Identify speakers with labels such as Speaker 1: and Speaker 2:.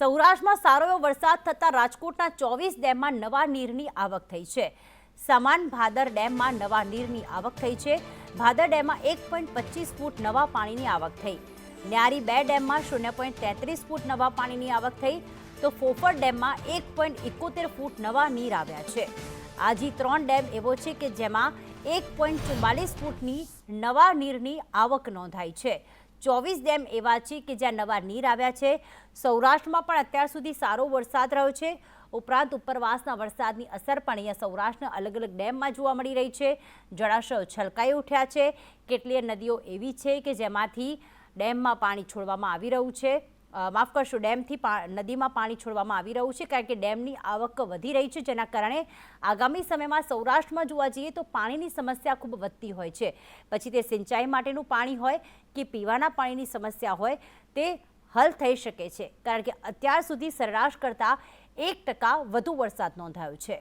Speaker 1: સૌરાષ્ટ્રમાં સારો એવો વરસાદ થતાં રાજકોટના ચોવીસ ડેમમાં નવા નીરની આવક થઈ છે. સમાન ભાદર ડેમમાં નવા નીરની આવક થઈ છે. ભાદર ડેમમાં એક પોઈન્ટ પચીસ ફૂટ નવા પાણીની આવક થઈ. ન્યારી બે ડેમમાં શૂન્ય પોઈન્ટ તેત્રીસ ફૂટ નવા પાણીની આવક થઈ. તો ફોફર ડેમમાં એક પોઈન્ટ એકોતેર ફૂટ નવા નીર આવ્યા છે. આજી ત્રણ ડેમ એવો છે કે જેમાં એક પોઈન્ટ ચુમ્માલીસ ફૂટની નવા નીરની આવક નોંધાઈ છે. ચોવીસ ડેમ એવા છે કે જ્યાં નવા નીર આવ્યા છે. સૌરાષ્ટ્રમાં પણ અત્યાર સુધી સારો વરસાદ રહ્યો છે. ઉપરાંત ઉપરવાસના વરસાદની અસર પણ અહીંયા સૌરાષ્ટ્રના અલગ અલગ ડેમમાં જોવા મળી રહી છે. જળાશયો છલકાઈ ઉઠ્યા છે. કેટલીય નદીઓ એવી છે કે જેમાંથી ડેમમાં પાણી છોડવામાં આવી રહ્યું છે. માફ કરશો, ડેમથી નદીમાં પાણી છોડવામાં આવી રહ્યું છે કારણ કે ડેમની આવક વધી રહી છે, જેના કારણે આગામી સમયમાં સૌરાષ્ટ્રમાં જોવા જઈએ તો પાણીની સમસ્યા ખૂબ વધતી હોય છે. પછી તે સિંચાઈ માટેનું પાણી હોય કે પીવાના પાણીની સમસ્યા હોય તે હલ થઈ શકે છે, કારણ કે અત્યાર સુધી સરેરાશ કરતાં એક ટકા વધુ વરસાદ નોંધાયો છે.